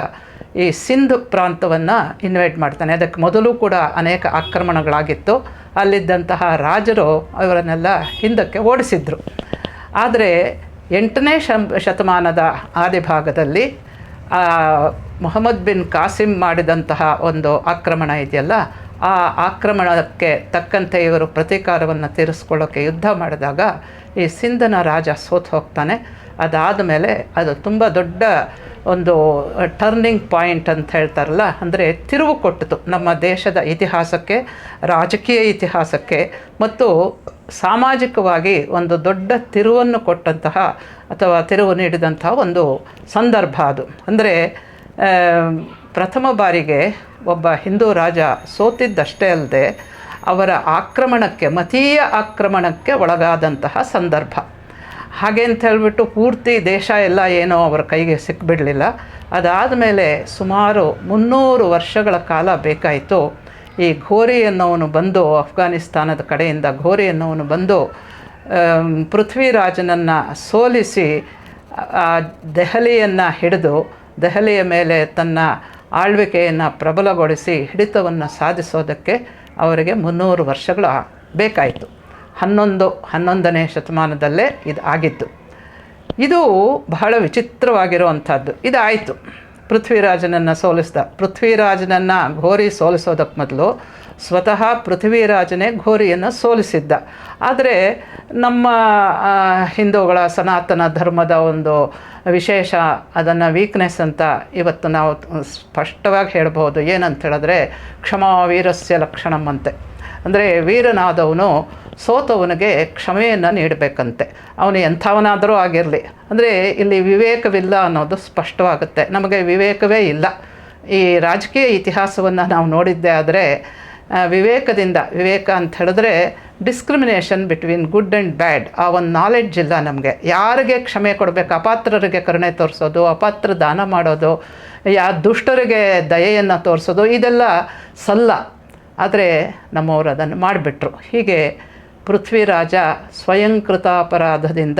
ಈ ಸಿಂಧ್ ಪ್ರಾಂತವನ್ನು ಇನ್ವೈಟ್ ಮಾಡ್ತಾನೆ. ಅದಕ್ಕೆ ಮೊದಲು ಕೂಡ ಅನೇಕ ಆಕ್ರಮಣಗಳಾಗಿತ್ತು. ಅಲ್ಲಿದ್ದಂತಹ ರಾಜರು ಅವರನ್ನೆಲ್ಲ ಹಿಂದಕ್ಕೆ ಓಡಿಸಿದ್ರು. ಆದರೆ ಎಂಟನೇ ಶತಮಾನದ ಆದಿಭಾಗದಲ್ಲಿ ಆ, ಮೊಹಮ್ಮದ್ ಬಿನ್ ಕಾಸಿಮ್ ಮಾಡಿದಂತಹ ಒಂದು ಆಕ್ರಮಣ ಇದೆಯಲ್ಲ ಆ ಆಕ್ರಮಣಕ್ಕೆ ತಕ್ಕಂತೆ ಇವರು ಪ್ರತೀಕಾರವನ್ನು ತೀರಿಸ್ಕೊಳ್ಳೋಕ್ಕೆ ಯುದ್ಧ ಮಾಡಿದಾಗ ಈ ಸಿಂಧನ ರಾಜ ಸೋತು ಹೋಗ್ತಾನೆ. ಅದಾದ ಮೇಲೆ ಅದು ತುಂಬ ದೊಡ್ಡ ಒಂದು ಟರ್ನಿಂಗ್ ಪಾಯಿಂಟ್ ಅಂತ ಹೇಳ್ತಾರಲ್ಲ, ಅಂದರೆ ತಿರುವು ಕೊಟ್ಟಿತು ನಮ್ಮ ದೇಶದ ಇತಿಹಾಸಕ್ಕೆ, ರಾಜಕೀಯ ಇತಿಹಾಸಕ್ಕೆ, ಮತ್ತು ಸಾಮಾಜಿಕವಾಗಿ ಒಂದು ದೊಡ್ಡ ತಿರುವನ್ನು ಕೊಟ್ಟಂತಹ ಅಥವಾ ತಿರುವು ನೀಡಿದಂತಹ ಒಂದು ಸಂದರ್ಭ ಅದು. ಅಂದರೆ ಪ್ರಥಮ ಬಾರಿಗೆ ಒಬ್ಬ ಹಿಂದೂ ರಾಜ ಸೋತಿದ್ದಷ್ಟೇ ಅಲ್ಲದೆ ಅವರ ಆಕ್ರಮಣಕ್ಕೆ, ಮತೀಯ ಆಕ್ರಮಣಕ್ಕೆ ಒಳಗಾದಂತಹ ಸಂದರ್ಭ. ಹಾಗೆ ಅಂತ ಹೇಳಿಬಿಟ್ಟು ಪೂರ್ತಿ ದೇಶ ಎಲ್ಲ ಏನೋ ಅವರ ಕೈಗೆ ಸಿಕ್ಬಿಡಲಿಲ್ಲ. ಅದಾದ ಮೇಲೆ ಸುಮಾರು ಮುನ್ನೂರು ವರ್ಷಗಳ ಕಾಲ ಬೇಕಾಯಿತು. ಈ ಘೋರಿ ಅನ್ನೋವನು ಬಂದು ಅಫ್ಘಾನಿಸ್ತಾನದ ಕಡೆಯಿಂದ ಘೋರಿ ಅನ್ನೋವನು ಬಂದು ಪೃಥ್ವಿರಾಜನನ್ನು ಸೋಲಿಸಿ ದೆಹಲಿಯನ್ನು ಹಿಡಿದು, ದೆಹಲಿಯ ಮೇಲೆ ತನ್ನ ಆಳ್ವಿಕೆಯನ್ನು ಪ್ರಬಲಗೊಳಿಸಿ ಹಿಡಿತವನ್ನು ಸಾಧಿಸೋದಕ್ಕೆ ಅವರಿಗೆ ಮುನ್ನೂರು ವರ್ಷಗಳು ಬೇಕಾಯಿತು. ಹನ್ನೊಂದು, ಹನ್ನೊಂದನೇ ಶತಮಾನದಲ್ಲೇ ಇದು ಆಗಿತ್ತು. ಇದು ಬಹಳ ವಿಚಿತ್ರವಾಗಿರುವಂಥದ್ದು. ಇದಾಯಿತು. ಪೃಥ್ವಿರಾಜನನ್ನು ಸೋಲಿಸ್ದ. ಪೃಥ್ವಿರಾಜನನ್ನು ಘೋರಿ ಸೋಲಿಸೋದಕ್ಕೆ ಮೊದಲು ಸ್ವತಃ ಪೃಥ್ವಿರಾಜನೇ ಘೋರಿಯನ್ನು ಸೋಲಿಸಿದ್ದ. ಆದರೆ ನಮ್ಮ ಹಿಂದೂಗಳ ಸನಾತನ ಧರ್ಮದ ಒಂದು ವಿಶೇಷ, ಅದನ್ನು ವೀಕ್ನೆಸ್ ಅಂತ ಇವತ್ತು ನಾವು ಸ್ಪಷ್ಟವಾಗಿ ಹೇಳ್ಬೋದು ಏನಂತ ಹೇಳಿದ್ರೆ ಕ್ಷಮಾವೀರಸ್ಯ ಅಂತೆ. ಅಂದರೆ ವೀರನಾದವನು ಸೋತವನಿಗೆ ಕ್ಷಮೆಯನ್ನು ನೀಡಬೇಕಂತೆ. ಅವನು ಎಂಥವನಾದರೂ ಆಗಿರಲಿ. ಅಂದರೆ ಇಲ್ಲಿ ವಿವೇಕವಿಲ್ಲ ಅನ್ನೋದು ಸ್ಪಷ್ಟವಾಗುತ್ತೆ. ನಮಗೆ ವಿವೇಕವೇ ಇಲ್ಲ. ಈ ರಾಜಕೀಯ ಇತಿಹಾಸವನ್ನು ನಾವು ನೋಡಿದ್ದೇ ಆದರೆ ವಿವೇಕದಿಂದ, ವಿವೇಕ ಅಂತ ಹೇಳಿದ್ರೆ discrimination between good and bad ಆ ಒಂದು ನಾಲೆಡ್ಜ್ ಇಲ್ಲ ನಮಗೆ. ಯಾರಿಗೆ ಕ್ಷಮೆ ಕೊಡಬೇಕು? ಅಪಾತ್ರರಿಗೆ ಕರುಣೆ ತೋರಿಸೋದು ಅಪಾತ್ರ ದಾನ ಮಾಡೋದು, ಯಾ ದುಷ್ಟರಿಗೆ ದಯೆಯನ್ನು ತೋರಿಸೋದು, ಇದೆಲ್ಲ ಸಲ್ಲ. ಆದರೆ ನಮ್ಮವರು ಅದನ್ನು ಮಾಡಿಬಿಟ್ರು. ಹೀಗೆ ಪೃಥ್ವಿರಾಜ ಸ್ವಯಂಕೃತ ಅಪರಾಧದಿಂದ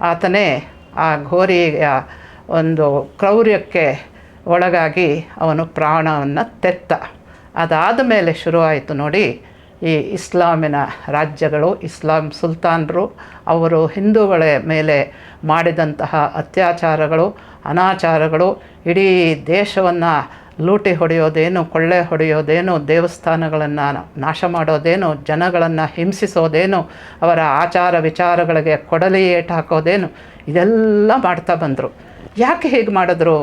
ಆತನೇ ಆ ಘೋರಿಯ ಒಂದು ಕ್ರೌರ್ಯಕ್ಕೆ ಒಳಗಾಗಿ ಅವನು ಪ್ರಾಣವನ್ನು ತೆತ್ತ. ಅದಾದ ಮೇಲೆ ಶುರುವಾಯಿತು ನೋಡಿ, ಈ ಇಸ್ಲಾಮಿನ ರಾಜ್ಯಗಳು, ಇಸ್ಲಾಂ ಸುಲ್ತಾನರು, ಅವರು ಹಿಂದೂಗಳ ಮೇಲೆ ಮಾಡಿದಂತಹ ಅತ್ಯಾಚಾರಗಳು, ಅನಾಚಾರಗಳು, ಇಡೀ ದೇಶವನ್ನು ಲೂಟಿ ಹೊಡೆಯೋದೇನು, ಕೊಳ್ಳೆ ಹೊಡೆಯೋದೇನು, ದೇವಸ್ಥಾನಗಳನ್ನು ನಾಶ ಮಾಡೋದೇನು, ಜನಗಳನ್ನು ಹಿಂಸಿಸೋದೇನು, ಅವರ ಆಚಾರ ವಿಚಾರಗಳಿಗೆ ಕೊಡಲಿ ಏಟು ಹಾಕೋದೇನು ಇದೆಲ್ಲ ಮಾಡ್ತಾ ಬಂದರು. ಯಾಕೆ ಹೀಗೆ ಮಾಡಿದ್ರು?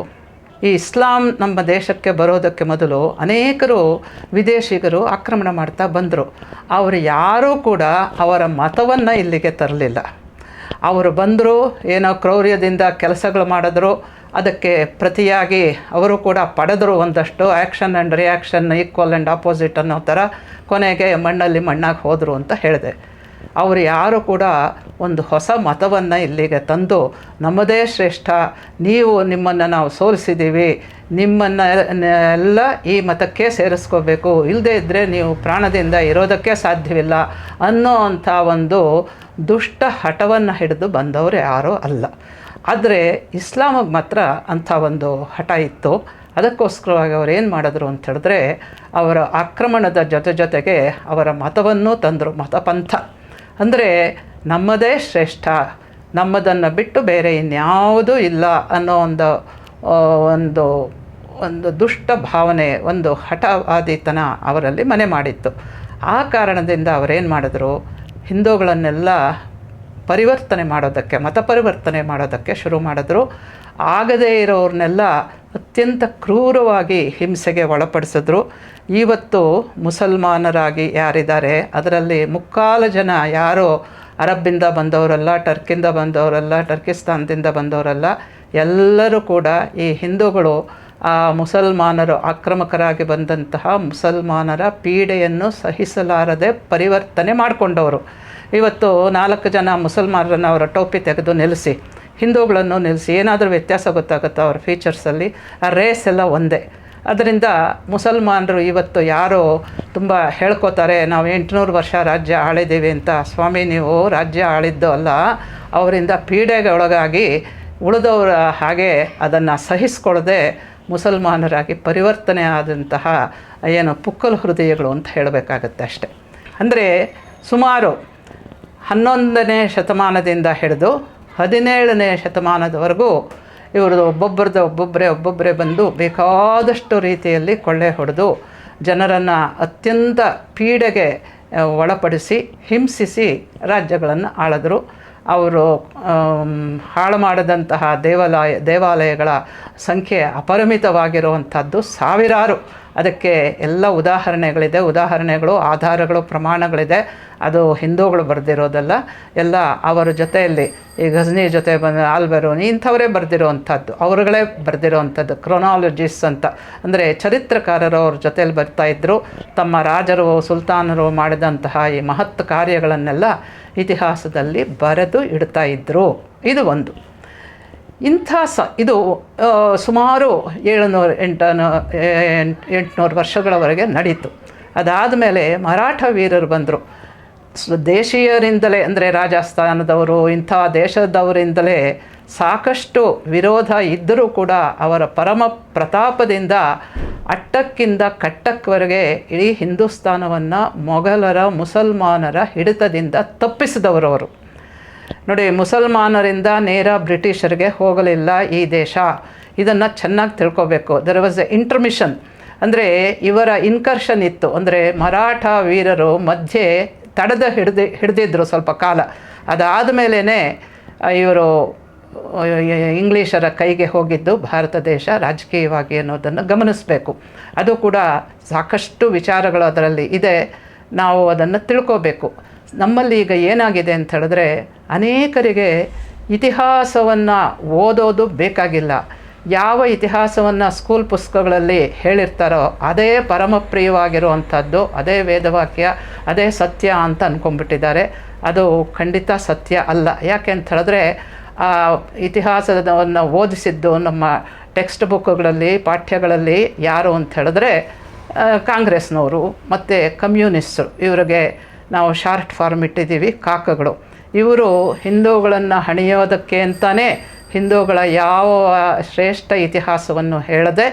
ಈ ಇಸ್ಲಾಂ ನಮ್ಮ ದೇಶಕ್ಕೆ ಬರೋದಕ್ಕೆ ಮೊದಲು ಅನೇಕರು ವಿದೇಶಿಗರು ಆಕ್ರಮಣ ಮಾಡ್ತಾ ಬಂದರು. ಅವರು ಯಾರೂ ಕೂಡ ಅವರ ಮತವನ್ನು ಇಲ್ಲಿಗೆ ತರಲಿಲ್ಲ. ಅವರು ಬಂದರು, ಏನೋ ಕ್ರೌರ್ಯದಿಂದ ಕೆಲಸಗಳು ಮಾಡಿದ್ರು, ಅದಕ್ಕೆ ಪ್ರತಿಯಾಗಿ ಅವರು ಕೂಡ ಪಡೆದರು ಒಂದಷ್ಟು action and reaction equal and opposite ಅನ್ನೋ ಥರ ಕೊನೆಗೆ ಮಣ್ಣಲ್ಲಿ ಮಣ್ಣಾಗಿ ಹೋದರು ಅಂತ ಹೇಳಿದೆ. ಅವರು ಯಾರು ಕೂಡ ಒಂದು ಹೊಸ ಮತವನ್ನು ಇಲ್ಲಿಗೆ ತಂದು ನಮ್ಮದೇ ಶ್ರೇಷ್ಠ, ನೀವು ನಿಮ್ಮನ್ನು ನಾವು ಸೋಲಿಸಿದ್ದೀವಿ, ನಿಮ್ಮನ್ನು ಎಲ್ಲ ಈ ಮತಕ್ಕೆ ಸೇರಿಸ್ಕೋಬೇಕು ಇಲ್ಲದೇ ಇದ್ದರೆ ನೀವು ಪ್ರಾಣದಿಂದ ಇರೋದಕ್ಕೆ ಸಾಧ್ಯವಿಲ್ಲ ಅನ್ನೋ ಅಂಥ ಒಂದು ದುಷ್ಟ ಹಠವನ್ನು ಹಿಡಿದು ಬಂದವರು ಯಾರೂ ಅಲ್ಲ. ಆದರೆ ಇಸ್ಲಾಮಿಗೆ ಮಾತ್ರ ಅಂಥ ಒಂದು ಹಠ ಇತ್ತು. ಅದಕ್ಕೋಸ್ಕರವಾಗಿ ಅವರು ಏನು ಮಾಡಿದ್ರು ಅಂತ ಹೇಳಿದ್ರೆ, ಅವರ ಆಕ್ರಮಣದ ಜೊತೆ ಜೊತೆಗೆ ಅವರ ಮತವನ್ನು ತಂದರು, ಮತಪಂಥ. ಅಂದರೆ ನಮ್ಮದೇ ಶ್ರೇಷ್ಠ, ನಮ್ಮದನ್ನು ಬಿಟ್ಟು ಬೇರೆ ಇನ್ಯಾವುದೂ ಇಲ್ಲ ಅನ್ನೋ ಒಂದು ಒಂದು ಒಂದು ದುಷ್ಟ ಭಾವನೆ, ಒಂದು ಹಠವಾದಿತನ ಅವರಲ್ಲಿ ಮನೆ ಮಾಡಿತ್ತು. ಆ ಕಾರಣದಿಂದ ಅವರೇನು ಮಾಡಿದ್ರು? ಹಿಂದೂಗಳನ್ನೆಲ್ಲ ಪರಿವರ್ತನೆ ಮಾಡೋದಕ್ಕೆ ಮತ ಪರಿವರ್ತನೆ ಮಾಡೋದಕ್ಕೆ ಶುರು ಮಾಡಿದ್ರು. ಆಗದೇ ಇರೋರನ್ನೆಲ್ಲ ಅತ್ಯಂತ ಕ್ರೂರವಾಗಿ ಹಿಂಸೆಗೆ ಒಳಪಡಿಸಿದ್ರು. ಇವತ್ತು ಮುಸಲ್ಮಾನರಾಗಿ ಯಾರಿದ್ದಾರೆ? ಅದರಲ್ಲಿ ಮುಕ್ಕಾಲು ಜನ ಯಾರೋ ಅರಬ್ಬಿಂದ ಬಂದವರಲ್ಲ ಟರ್ಕಿಂದ ಬಂದವರಲ್ಲ, ಟರ್ಕಿಸ್ತಾನದಿಂದ ಬಂದವರಲ್ಲ, ಎಲ್ಲರೂ ಕೂಡ ಈ ಹಿಂದೂಗಳು ಆ ಮುಸಲ್ಮಾನರು ಆಕ್ರಮಕರಾಗಿ ಬಂದಂತಹ ಮುಸಲ್ಮಾನರ ಪೀಡೆಯನ್ನು ಸಹಿಸಲಾರದೆ ಪರಿವರ್ತನೆ ಮಾಡಿಕೊಂಡವರು. ಇವತ್ತು ನಾಲ್ಕು ಜನ ಮುಸಲ್ಮಾನರನ್ನು ಅವರ ಟೋಪಿ ತೆಗೆದು ನಿಲ್ಲಿಸಿ ಹಿಂದೂಗಳನ್ನು ನಿಲ್ಲಿಸಿ, ಏನಾದರೂ ವ್ಯತ್ಯಾಸ ಗೊತ್ತಾಗುತ್ತೋ ಅವ್ರ ಫೀಚರ್ಸಲ್ಲಿ ಆ ರೇಸ್ ಎಲ್ಲ ಒಂದೇ. ಅದರಿಂದ ಮುಸಲ್ಮಾನರು ಇವತ್ತು ಯಾರೋ ತುಂಬ ಹೇಳ್ಕೋತಾರೆ, ನಾವು ಎಂಟುನೂರು ವರ್ಷ ರಾಜ್ಯ ಆಳಿದ್ದೀವಿ ಅಂತ. ಸ್ವಾಮಿ, ನೀವು ರಾಜ್ಯ ಆಳಿದ್ದು ಅಲ್ಲ, ಅವರಿಂದ ಪೀಡೆಗೆ ಒಳಗಾಗಿ ಉಳಿದವರ ಹಾಗೆ ಅದನ್ನು ಸಹಿಸ್ಕೊಳ್ಳದೆ ಮುಸಲ್ಮಾನರಾಗಿ ಪರಿವರ್ತನೆ ಆದಂತಹ ಏನು ಪುಕ್ಕಲ್ ಹೃದಯಗಳು ಅಂತ ಹೇಳಬೇಕಾಗತ್ತೆ ಅಷ್ಟೆ. ಅಂದರೆ ಸುಮಾರು ಹನ್ನೊಂದನೇ ಶತಮಾನದಿಂದ ಹಿಡಿದು ಹದಿನೇಳನೇ ಶತಮಾನದವರೆಗೂ ಇವರು ಒಬ್ಬೊಬ್ಬರದ್ದು ಒಬ್ಬೊಬ್ಬರೇ ಒಬ್ಬೊಬ್ಬರೇ ಬಂದು ಬೇಕಾದಷ್ಟು ರೀತಿಯಲ್ಲಿ ಕೊಳ್ಳೆ ಹೊಡೆದು ಜನರನ್ನು ಅತ್ಯಂತ ಪೀಡೆಗೆ ಒಳಪಡಿಸಿ, ಹಿಂಸಿಸಿ ರಾಜ್ಯಗಳನ್ನು ಆಳಿದ್ರು. ಅವರು ಹಾಳು ಮಾಡಿದಂತಹ ದೇವಾಲಯ, ದೇವಾಲಯಗಳ ಸಂಖ್ಯೆ ಅಪರಿಮಿತವಾಗಿರುವಂಥದ್ದು ಸಾವಿರಾರು. ಅದಕ್ಕೆ ಎಲ್ಲ ಉದಾಹರಣೆಗಳಿದೆ. ಉದಾಹರಣೆಗಳು, ಆಧಾರಗಳು, ಪ್ರಮಾಣಗಳಿದೆ. ಅದು ಹಿಂದೂಗಳು ಬರೆದಿರೋದಲ್ಲ. ಎಲ್ಲ ಅವರ ಜೊತೆಯಲ್ಲಿ, ಈ ಗಜ್ನಿ ಜೊತೆ ಬಂದ ಆಲ್ಬೆರೋನಿ ಇಂಥವರೇ ಬರೆದಿರೋವಂಥದ್ದು. ಅವರುಗಳೇ ಬರೆದಿರೋವಂಥದ್ದು. ಕ್ರೊನಾಲಜಿಸ್ ಅಂತ. ಅಂದರೆ ಚರಿತ್ರಕಾರರು ಅವ್ರ ಜೊತೆಯಲ್ಲಿ ಬರ್ತಾಯಿದ್ರು ತಮ್ಮ ರಾಜರು, ಸುಲ್ತಾನರು ಮಾಡಿದಂತಹ ಈ ಮಹತ್ ಕಾರ್ಯಗಳನ್ನೆಲ್ಲ ಇತಿಹಾಸದಲ್ಲಿ ಬರೆದು ಇಡ್ತಾ ಇದ್ದರು ಇದು ಒಂದು. ಇಂಥ ಸ, ಇದು ಸುಮಾರು ಏಳುನೂರು ಎಂಟು ಎಂಟುನೂರು ವರ್ಷಗಳವರೆಗೆ ನಡೀತು. ಅದಾದಮೇಲೆ ಮರಾಠ ವೀರರು ಬಂದರು. ದೇಶೀಯರಿಂದಲೇ, ಅಂದರೆ ರಾಜಸ್ಥಾನದವರು, ಇಂಥ ದೇಶದವರಿಂದಲೇ ಸಾಕಷ್ಟು ವಿರೋಧ ಇದ್ದರೂ ಕೂಡ ಅವರ ಪರಮ ಪ್ರತಾಪದಿಂದ ಅಟ್ಟಕ್ಕಿಂದ ಕಟ್ಟಕ್ಕವರೆಗೆ ಇಡೀ ಹಿಂದೂಸ್ತಾನವನ್ನು ಮೊಘಲರ, ಮುಸಲ್ಮಾನರ ಹಿಡಿತದಿಂದ ತಪ್ಪಿಸಿದವರು ಅವರು ನೋಡಿ, ಮುಸಲ್ಮಾನರಿಂದ ನೇರ ಬ್ರಿಟಿಷರಿಗೆ ಹೋಗಲಿಲ್ಲ ಈ ದೇಶ. ಇದನ್ನು ಚೆನ್ನಾಗಿ ತಿಳ್ಕೋಬೇಕು. ದರ್ ವಾಸ್ ಎ ಇಂಟರ್ಮಿಷನ್ ಅಂದರೆ ಇವರ ಇನ್ಕರ್ಷನ್ ಇತ್ತು. ಅಂದರೆ ಮರಾಠ ವೀರರು ಮಧ್ಯೆ ತಡೆದ ಹಿಡ್ದು, ಹಿಡಿದಿದ್ರು ಸ್ವಲ್ಪ ಕಾಲ. ಅದಾದ ಮೇಲೇ ಇವರು ಇಂಗ್ಲೀಷರ ಕೈಗೆ ಹೋಗಿದ್ದು ಭಾರತ ದೇಶ ರಾಜಕೀಯವಾಗಿ ಅನ್ನೋದನ್ನು ಗಮನಿಸಬೇಕು. ಅದು ಕೂಡ ಸಾಕಷ್ಟು ವಿಚಾರಗಳು ಅದರಲ್ಲಿ ಇದೆ. ನಾವು ಅದನ್ನು ತಿಳ್ಕೋಬೇಕು. ನಮ್ಮಲ್ಲಿ ಈಗ ಏನಾಗಿದೆ ಅಂತ ಹೇಳಿದ್ರೆ ಅನೇಕರಿಗೆ ಇತಿಹಾಸವನ್ನು ಓದೋದು ಬೇಕಾಗಿಲ್ಲ. ಯಾವ ಇತಿಹಾಸವನ್ನು ಸ್ಕೂಲ್ ಪುಸ್ತಕಗಳಲ್ಲಿ ಹೇಳಿರ್ತಾರೋ ಅದೇ ಪರಮಪ್ರಿಯವಾಗಿರುವಂಥದ್ದು ಅದೇ ವೇದವಾಕ್ಯ, ಅದೇ ಸತ್ಯ ಅಂತ ಅಂದ್ಕೊಂಡ್ಬಿಟ್ಟಿದ್ದಾರೆ ಅದು ಖಂಡಿತ ಸತ್ಯ ಅಲ್ಲ. ಯಾಕೆ ಅಂತ ಹೇಳಿದ್ರೆ, ಆ ಇತಿಹಾಸವನ್ನು ಓದಿಸಿದ್ದು ನಮ್ಮ ಟೆಕ್ಸ್ಟ್ ಬುಕ್ಗಳಲ್ಲಿ ಪಾಠ್ಯಗಳಲ್ಲಿ ಯಾರು ಅಂತ ಹೇಳಿದ್ರೆ ಕಾಂಗ್ರೆಸ್ನವರು, ಮತ್ತು ಕಮ್ಯುನಿಸ್ಟರು. ಇವರಿಗೆ ನಾವು ಶಾರ್ಟ್ ಫಾರ್ಮ್ ಇಟ್ಟಿದ್ದೀವಿ, ಕಾಕಗಳು. ಇವರು ಹಿಂದೂಗಳನ್ನು ಹಣಿಯೋದಕ್ಕೆ ಅಂತಲೇ ಹಿಂದೂಗಳ ಯಾವ ಶ್ರೇಷ್ಠ ಇತಿಹಾಸವನ್ನು ಹೇಳದೆ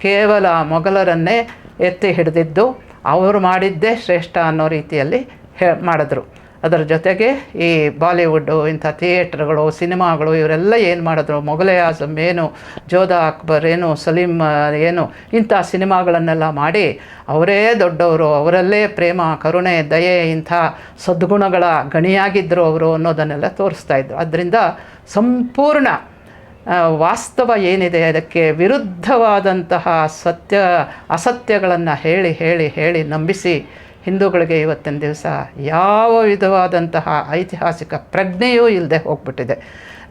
ಕೇವಲ ಮೊಘಲರನ್ನೇ ಎತ್ತಿ ಹಿಡಿದಿದ್ದು, ಅವರು ಮಾಡಿದ್ದೇ ಶ್ರೇಷ್ಠ ಅನ್ನೋ ರೀತಿಯಲ್ಲಿ ಹೇ, ಮಾಡಿದ್ರು. ಅದರ ಜೊತೆಗೆ ಈ ಬಾಲಿವುಡ್ಡು ಇಂಥ ಥಿಯೇಟ್ರ್ಗಳು, ಸಿನಿಮಾಗಳು, ಇವರೆಲ್ಲ ಏನು ಮಾಡಿದ್ರು? ಮೊಘಲೇ ಆಜಮ್ ಏನು, ಜೋಧಾ ಅಕ್ಬರ್ ಏನು, ಸಲೀಂ, ಏನು, ಇಂಥ ಸಿನಿಮಾಗಳನ್ನೆಲ್ಲ ಮಾಡಿ ಅವರೇ ದೊಡ್ಡವರು, ಅವರಲ್ಲೇ ಪ್ರೇಮ, ಕರುಣೆ, ದಯೆ, ಇಂಥ ಸದ್ಗುಣಗಳ ಗಣಿಯಾಗಿದ್ದರು ಅವರು ಅನ್ನೋದನ್ನೆಲ್ಲ ತೋರಿಸ್ತಾ ಇದ್ದರು ಅದರಿಂದ ಸಂಪೂರ್ಣ ವಾಸ್ತವ ಏನಿದೆ, ಅದಕ್ಕೆ ವಿರುದ್ಧವಾದಂತಹ ಸತ್ಯ, ಅಸತ್ಯಗಳನ್ನು ಹೇಳಿ ಹೇಳಿ ಹೇಳಿ ನಂಬಿಸಿ ಹಿಂದೂಗಳಿಗೆ ಇವತ್ತಿನ ದಿವಸ ಯಾವ ವಿಧವಾದಂತಹ ಐತಿಹಾಸಿಕ ಪ್ರಜ್ಞೆಯೂ ಇಲ್ಲದೆ ಹೋಗ್ಬಿಟ್ಟಿದೆ.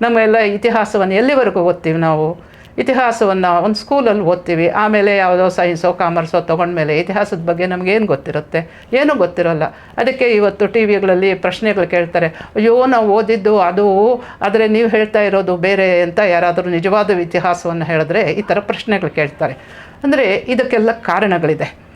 ನಮ್ಮೆಲ್ಲ ಇತಿಹಾಸವನ್ನು ಎಲ್ಲಿವರೆಗೂ ಓದ್ತೀವಿ ನಾವು? ಇತಿಹಾಸವನ್ನು ಒಂದು ಸ್ಕೂಲಲ್ಲಿ ಓದ್ತೀವಿ. ಆಮೇಲೆ ಯಾವುದೋ ಸೈನ್ಸೋ, ಕಾಮರ್ಸೋ ತೊಗೊಂಡ್ಮೇಲೆ ಇತಿಹಾಸದ ಬಗ್ಗೆ ನಮಗೇನು ಗೊತ್ತಿರುತ್ತೆ? ಏನೂ ಗೊತ್ತಿರೋಲ್ಲ. ಅದಕ್ಕೆ ಇವತ್ತು ಟಿ ವಿಗಳಲ್ಲಿ ಪ್ರಶ್ನೆಗಳು ಕೇಳ್ತಾರೆ, ಅಯ್ಯೋ, ನಾವು ಓದಿದ್ದು ಅದು, ಆದರೆ ನೀವು ಹೇಳ್ತಾ ಇರೋದು ಬೇರೆ ಅಂತ ಯಾರಾದರೂ ನಿಜವಾದ ಇತಿಹಾಸವನ್ನು ಹೇಳಿದ್ರೆ ಈ ಥರ ಪ್ರಶ್ನೆಗಳು ಕೇಳ್ತಾರೆ. ಅಂದರೆ ಇದಕ್ಕೆಲ್ಲ ಕಾರಣಗಳಿದೆ.